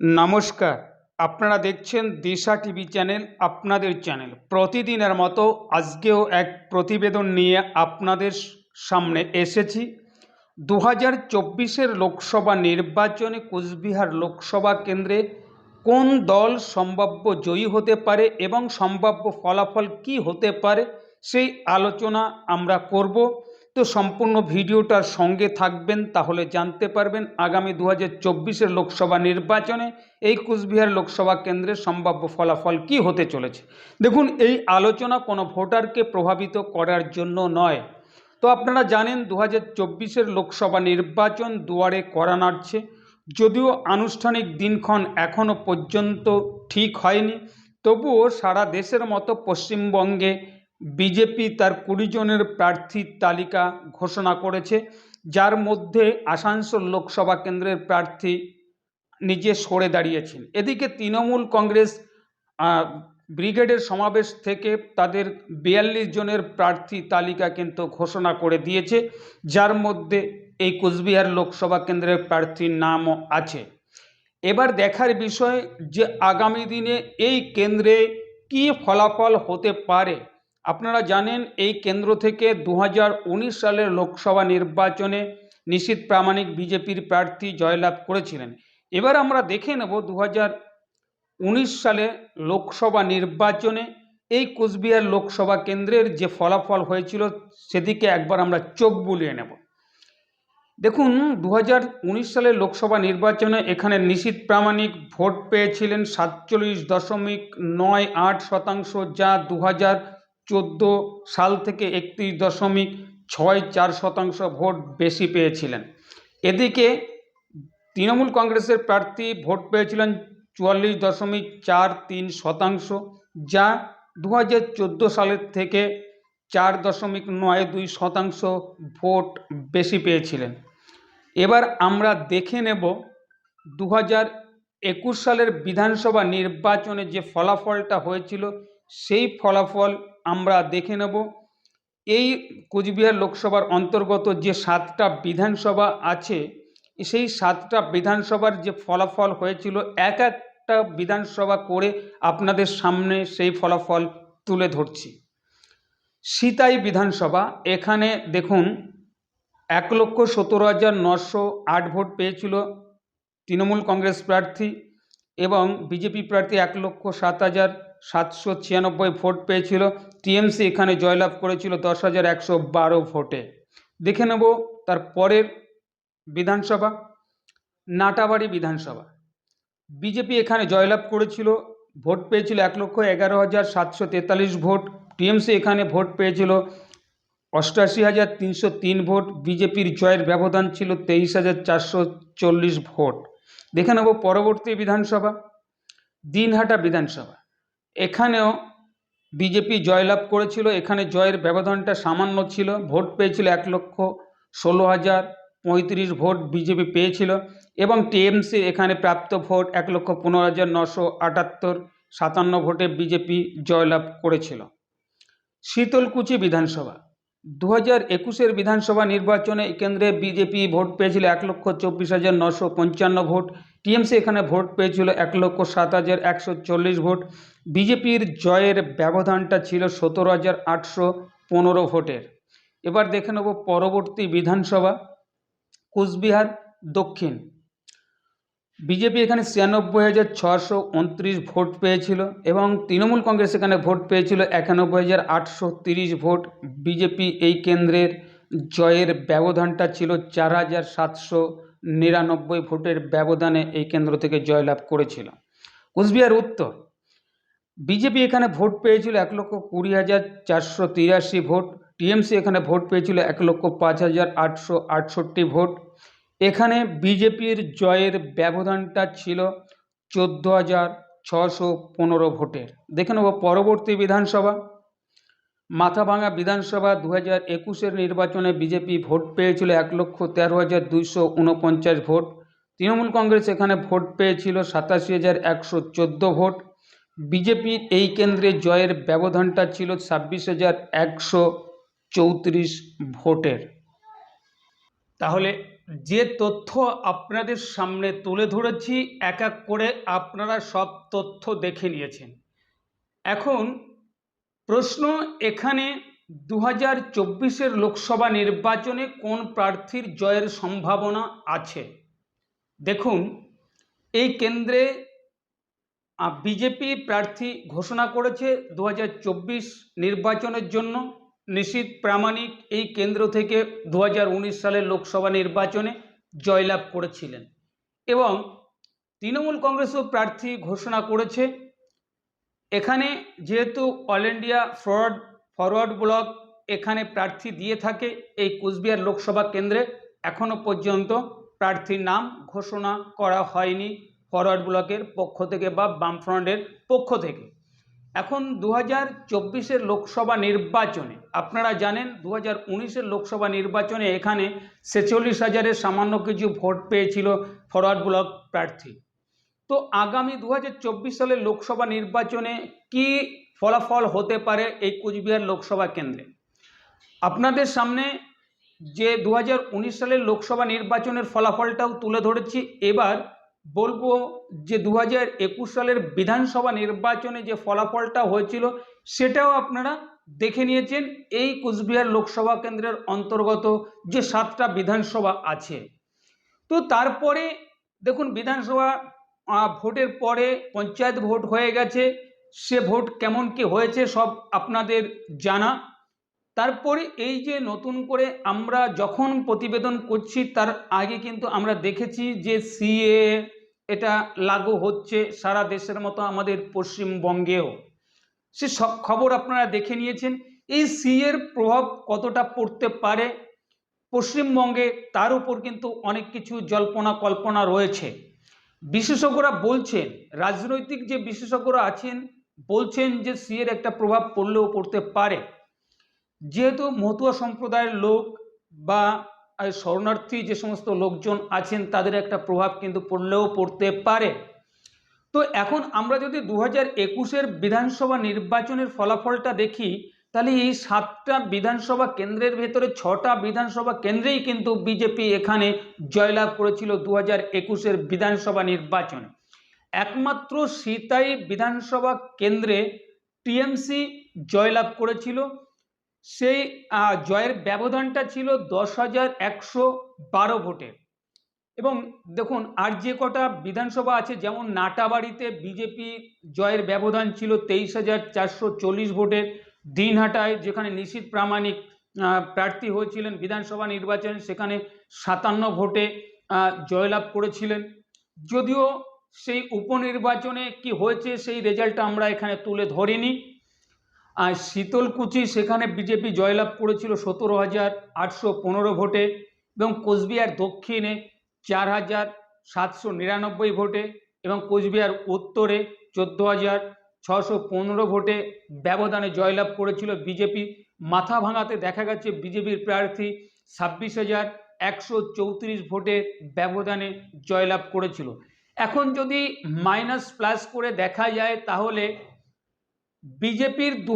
নমস্কার। আপনারা দেখছেন দিশা টিভি চ্যানেল, আপনাদের চ্যানেল। প্রতিদিনের মতো আজকেও এক প্রতিবেদন নিয়ে আপনাদের সামনে এসেছি। দু হাজার চব্বিশের লোকসভা নির্বাচনে কোচবিহার লোকসভা কেন্দ্রে কোন দল সম্ভাব্য জয়ী হতে পারে এবং সম্ভাব্য ফলাফল কি হতে পারে, সেই আলোচনা আমরা করব। তো সম্পূর্ণ ভিডিওটার সঙ্গে থাকবেন, তাহলে জানতে পারবেন আগামী দু হাজার লোকসভা নির্বাচনে এই কুচবিহার লোকসভা কেন্দ্রের সম্ভাব্য ফলাফল কি হতে চলেছে। দেখুন, এই আলোচনা কোনো ভোটারকে প্রভাবিত করার জন্য নয়। তো আপনারা জানেন দু হাজার লোকসভা নির্বাচন দুয়ারে করা নাড়ছে। যদিও আনুষ্ঠানিক দিনক্ষণ এখনও পর্যন্ত ঠিক হয়নি, তবুও সারা দেশের মতো পশ্চিমবঙ্গে বিজেপি তার কুড়ি জনের প্রার্থীর তালিকা ঘোষণা করেছে। যার মধ্যে আসানসোল লোকসভা কেন্দ্রের প্রার্থী নিজে সরে দাঁড়িয়েছেন। এদিকে তৃণমূল কংগ্রেস ব্রিগেডের সমাবেশ থেকে তাদের বিয়াল্লিশ জনের প্রার্থী তালিকা কিন্তু ঘোষণা করে দিয়েছে। যার মধ্যে এই কোচবিহার লোকসভা কেন্দ্রের প্রার্থীর নামও আছে। এবার দেখার বিষয় যে আগামী দিনে এই কেন্দ্রে কী ফলাফল হতে পারে আপনারা জানেন এই কেন্দ্র থেকে দু হাজার উনিশ সালের লোকসভা নির্বাচনে নিশীত প্রামাণিক বিজেপির প্রার্থী জয়লাভ করেছিলেন। এবার আমরা দেখে নেব দু সালে লোকসভা নির্বাচনে এই কোচবিহার লোকসভা কেন্দ্রের যে ফলাফল হয়েছিল সেদিকে একবার আমরা চোখ বুলিয়ে নেব। দেখুন দু সালের লোকসভা নির্বাচনে এখানে নিশীত প্রামাণিক ভোট পেয়েছিলেন সাতচল্লিশ দশমিক নয় আট শতাংশ, যা দু হাজার চোদ্দ সাল থেকে একত্রিশ দশমিক ছয় চার শতাংশ ভোট বেশি পেয়েছিলেন। এদিকে তৃণমূল কংগ্রেসের প্রার্থী ভোট পেয়েছিলেন চুয়াল্লিশ দশমিক চার তিন শতাংশ, যা দু হাজার চোদ্দ সালের থেকে চার দশমিক নয় দুই শতাংশ ভোট বেশি পেয়েছিলেন। এবার আমরা দেখে নেব দু একুশ সালের বিধানসভা নির্বাচনে যে ফলাফলটা হয়েছিল, সেই ফলাফল আমরা দেখে নেব। এই কোচবিহার লোকসভার অন্তর্গত যে সাতটা বিধানসভা আছে, সেই সাতটা বিধানসভার যে ফলাফল হয়েছিল, এক একটা বিধানসভা করে আপনাদের সামনে সেই ফলাফল তুলে ধরছি। সিতাই বিধানসভা, এখানে দেখুন, এক লক্ষ সতেরো হাজার নশো আট ভোট পেয়েছিল তৃণমূল কংগ্রেস প্রার্থী এবং বিজেপি প্রার্থী এক লক্ষ সাত হাজার সাতশো ছিয়ানব্বই ভোট পেয়েছিল। টিএমসি এখানে জয়লাভ করেছিল দশ হাজার একশো বারো ভোটে। দেখে নেব তার পরের বিধানসভা, নাটাবাড়ি বিধানসভা। বিজেপি এখানে জয়লাভ করেছিল, ভোট পেয়েছিল এক লক্ষ এগারো হাজার সাতশো তেতাল্লিশ ভোট। টিএমসি এখানে ভোট পেয়েছিল অষ্টাশি হাজার তিনশো তিন ভোট। বিজেপির জয়ের ব্যবধান ছিল তেইশ হাজার চারশো চল্লিশ ভোট। দেখে নেব পরবর্তী বিধানসভা, দিনহাটা বিধানসভা। এখানেও বিজেপি জয়লাভ করেছিল। এখানে জয়ের ব্যবধানটা সামান্য ছিল। ভোট পেয়েছিল এক লক্ষ ষোলো হাজার পঁয়ত্রিশ ভোট বিজেপি পেয়েছিল এবং টিএমসি এখানে প্রাপ্ত ভোট এক লক্ষ পনেরো হাজার নশো আটাত্তর, সাতান্ন ভোটে বিজেপি জয়লাভ করেছিল। শীতলকুচি বিধানসভা। দু হাজার একুশের বিধানসভা নির্বাচনে কেন্দ্রে বিজেপি ভোট পেয়েছিল এক লক্ষ চব্বিশ হাজার নশো পঞ্চান্ন ভোট। টিএমসি এখানে ভোট পেয়েছিল এক লক্ষ সাত হাজার একশো চল্লিশ ভোট। বিজেপির জয়ের ব্যবধানটা ছিল সতেরো হাজার আটশো পনেরো ভোটের। এবার দেখে নেব পরবর্তী বিধানসভা, কুচবিহার দক্ষিণ। বিজেপি এখানে ছিয়ানব্বই হাজার ছশো উনত্রিশ ভোট পেয়েছিল এবং তৃণমূল কংগ্রেস এখানে ভোট পেয়েছিল একানব্বই হাজার আটশো তিরিশ ভোট। বিজেপি এই কেন্দ্রের জয়ের ব্যবধানটা ছিল চার হাজার সাতশো নিরানব্বই ভোটের ব্যবধানে এই কেন্দ্র থেকে জয়লাভ করেছিল। কুচবিহার উত্তর, বিজেপি এখানে ভোট পেয়েছিল এক লক্ষ কুড়ি হাজার চারশো তিরাশি ভোট, টিএমসি এখানে ভোট পেয়েছিল এক লক্ষ পাঁচ হাজার আটশো আটষট্টি ভোট। এখানে বিজেপির জয়ের ব্যবধানটা ছিল চোদ্দ হাজার ছশো পনেরো ভোটের। দেখে নেব পরবর্তী বিধানসভা। মাথাভাঙা বিধানসভা দু হাজার একুশের নির্বাচনে বিজেপি ভোট পেয়েছিল এক লক্ষ তেরো হাজার দুইশো উনপঞ্চাশ ভোট। তৃণমূল কংগ্রেস এখানে ভোট পেয়েছিল সাতাশি হাজার একশো চোদ্দ ভোট। বিজেপির এই কেন্দ্রে জয়ের ব্যবধানটা ছিল ছাব্বিশ হাজার একশো চৌত্রিশ ভোটের। তাহলে যে তথ্য আপনাদের সামনে তুলে ধরেছি, এক এক করে আপনারা সব তথ্য দেখে নিয়েছেন। এখন প্রশ্ন, এখানে দু হাজার চব্বিশের লোকসভা নির্বাচনে কোন প্রার্থীর জয়ের সম্ভাবনা আছে? দেখুন, এই কেন্দ্রে বিজেপি প্রার্থী ঘোষণা করেছে দু হাজার চব্বিশ নির্বাচনের জন্য। নিশীত প্রামাণিক এই কেন্দ্র থেকে দু হাজার উনিশ সালের লোকসভা নির্বাচনে জয়লাভ করেছিলেন। এবং তৃণমূল কংগ্রেসও প্রার্থী ঘোষণা করেছে এখানে যেহেতু all India forward forward bloc এখানে প্রার্থী দিয়ে থাকে এই কুচবিহার লোকসভা কেন্দ্রে এখনও পর্যন্ত প্রার্থীর নাম ঘোষণা করা হয়নি ফরওয়ার্ড ব্লকের পক্ষ থেকে বা বামফ্রন্টের পক্ষ থেকে। এখন দু হাজার চব্বিশের লোকসভা নির্বাচনে, আপনারা জানেন দু হাজার উনিশের লোকসভা নির্বাচনে এখানে ছেচল্লিশ হাজারের সামান্য কিছু ভোট পেয়েছিল ফরওয়ার্ড ব্লক প্রার্থী। তো আগামী দু হাজার চব্বিশ সালের লোকসভা নির্বাচনে কি ফলাফল হতে পারে এই কুচবিহার লোকসভা কেন্দ্রে? আপনাদের সামনে যে দু হাজার উনিশ সালের লোকসভা নির্বাচনের ফলাফলটাও তুলে ধরেছি। এবার বলব যে দু হাজার একুশ সালের বিধানসভা নির্বাচনে যে ফলাফলটা হয়েছিল, সেটাও আপনারা দেখে নিয়েছেন এই কুচবিহার লোকসভা কেন্দ্রের অন্তর্গত যে সাতটা বিধানসভা আছে। তো তারপরে দেখুন, বিধানসভা ভোটের পরে পঞ্চায়েত ভোট হয়ে গেছে। সে ভোট কেমন কি হয়েছে সব আপনাদের জানা। তারপরে এই যে নতুন করে আমরা যখন প্রতিবেদন করছি, তার আগে কিন্তু আমরা দেখেছি যে সিএ এটা লাগু হচ্ছে সারা দেশের মতো আমাদের পশ্চিমবঙ্গেও। সে সব খবর আপনারা দেখে নিয়েছেন। এই সিএর প্রভাব কতটা পড়তে পারে? পশ্চিমবঙ্গে তার উপর কিন্তু অনেক কিছু জল্পনা কল্পনা রয়েছে। বিশেষজ্ঞরা বলছেন, রাজনৈতিক যে বিশেষজ্ঞরা আছেন, বলছেন যে সিএর একটা প্রভাব পড়লেও পড়তে পারে। যেহেতু মতুয়া সম্প্রদায়ের লোক বা শরণার্থী যে সমস্ত লোকজন আছেন, তাদের একটা প্রভাব কিন্তু পড়লেও পড়তে পারে। তো এখন আমরা যদি দু হাজার একুশের বিধানসভা নির্বাচনের ফলাফলটা দেখি তাহলে এই সাতটা বিধানসভা কেন্দ্রের ভেতরে ছটা বিধানসভা কেন্দ্রেই কিন্তু বিজেপি এখানে জয়লাভ করেছিল দু হাজার একুশের বিধানসভা নির্বাচনে। একমাত্র সিতাই বিধানসভা কেন্দ্রে টিএমসি জয়লাভ করেছিল। সেই জয়ের ব্যবধানটা ছিল দশ হাজার একশো বারো ভোটের এবং দেখুন, আর যে কটা বিধানসভা আছে, যেমন নাটাবাড়িতে বিজেপি জয়ের ব্যবধান ছিল তেইশ হাজার চারশো চল্লিশ ভোটের দিনহাটায়, যেখানে নিশীত প্রামাণিক প্রার্থী হয়েছিলেন বিধানসভা নির্বাচনে, সেখানে সাতান্ন ভোটে জয়লাভ করেছিলেন। যদিও সেই উপনির্বাচনে কি হয়েছে, সেই রেজাল্টটা আমরা এখানে তুলে ধরিনি। আর শীতলকুচি, সেখানে বিজেপি জয়লাভ করেছিল সতেরো হাজার আটশো পনেরো ভোটে এবং কোচবিহার দক্ষিণে চার হাজার সাতশো নিরানব্বই ভোটে এবং কোচবিহার উত্তরে চোদ্দ হাজার ছশো পনেরো ভোটে ব্যবধানে জয়লাভ করেছিল বিজেপি। মাথা ভাঙাতে দেখা গেছে বিজেপির প্রার্থী ছাব্বিশ হাজার একশো চৌত্রিশ ভোটের ব্যবধানে জয়লাভ করেছিল। এখন যদি মাইনাস প্লাস করে দেখা যায় তাহলে বিজেপির দু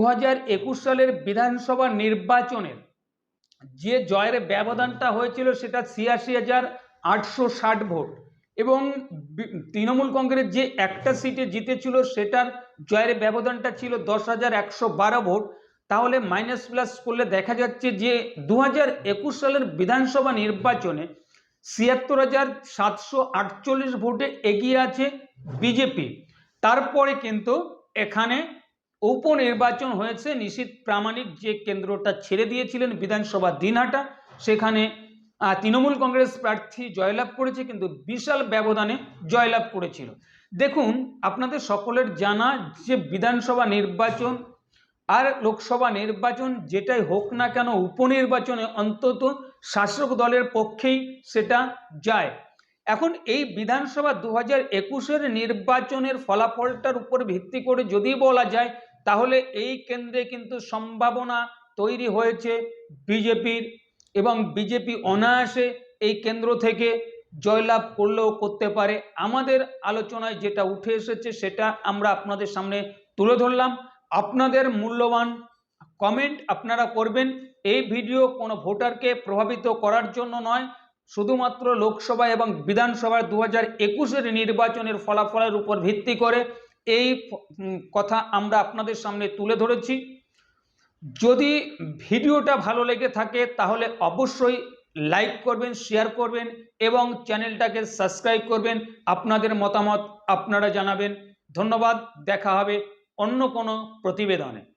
সালের বিধানসভা নির্বাচনের যে জয়ের ব্যবধানটা হয়েছিল সেটা ছিয়াশি হাজার আটশো ষাট ভোট। এবং তৃণমূল কংগ্রেস যে একটা সিটে জিতেছিল, সেটার জয়ের ব্যবধানটা ছিল দশ হাজার একশো বারো ভোট। তাহলে মাইনাস প্লাস করলে দেখা যাচ্ছে যে দু হাজার একুশ সালের বিধানসভা নির্বাচনে ছিয়াত্তর হাজার সাতশো আটচল্লিশ ভোটে এগিয়ে আছে বিজেপি। তারপরে কিন্তু এখানে উপনির্বাচন হয়েছে নিশীত প্রামাণিক যে কেন্দ্রটা ছেড়ে দিয়েছিলেন বিধানসভা দিনহাটা, সেখানে তৃণমূল কংগ্রেস প্রার্থী জয়লাভ করেছে, কিন্তু বিশাল ব্যবধানে জয়লাভ করেছিল। দেখুন, আপনাদের সকলের জানা যে বিধানসভা নির্বাচন আর লোকসভা নির্বাচন যেটাই হোক না কেন উপনির্বাচনে অন্তত শাসক দলের পক্ষেই সেটা যায়। এখন এই বিধানসভা দু হাজার একুশের নির্বাচনের ফলাফলটার উপর ভিত্তি করে যদি বলা যায়, তাহলে এই কেন্দ্রে কিন্তু সম্ভাবনা তৈরি হয়েছে বিজেপির এবং বিজেপি অনায়াসে এই কেন্দ্র থেকে জয়লাভ করলেও করতে পারে। আমাদের আলোচনায় যেটা উঠে এসেছে সেটা আমরা আপনাদের সামনে তুলে ধরলাম। আপনাদের মূল্যবান কমেন্ট আপনারা করবেন। এই ভিডিও কোনো ভোটারকে প্রভাবিত করার জন্য নয়। শুধুমাত্র লোকসভা এবং বিধানসভার দু হাজার একুশের নির্বাচনের ফলাফলের উপর ভিত্তি করে এই কথা আমরা আপনাদের সামনে তুলে ধরেছি। যদি ভিডিওটা ভালো লেগে থাকে, তাহলে অবশ্যই লাইক করবেন শেয়ার করবেন এবং চ্যানেলটাকে সাবস্ক্রাইব করবেন। আপনাদের মতামত আপনারা জানাবেন। ধন্যবাদ, দেখা হবে অন্য কোনো প্রতিবেদনে।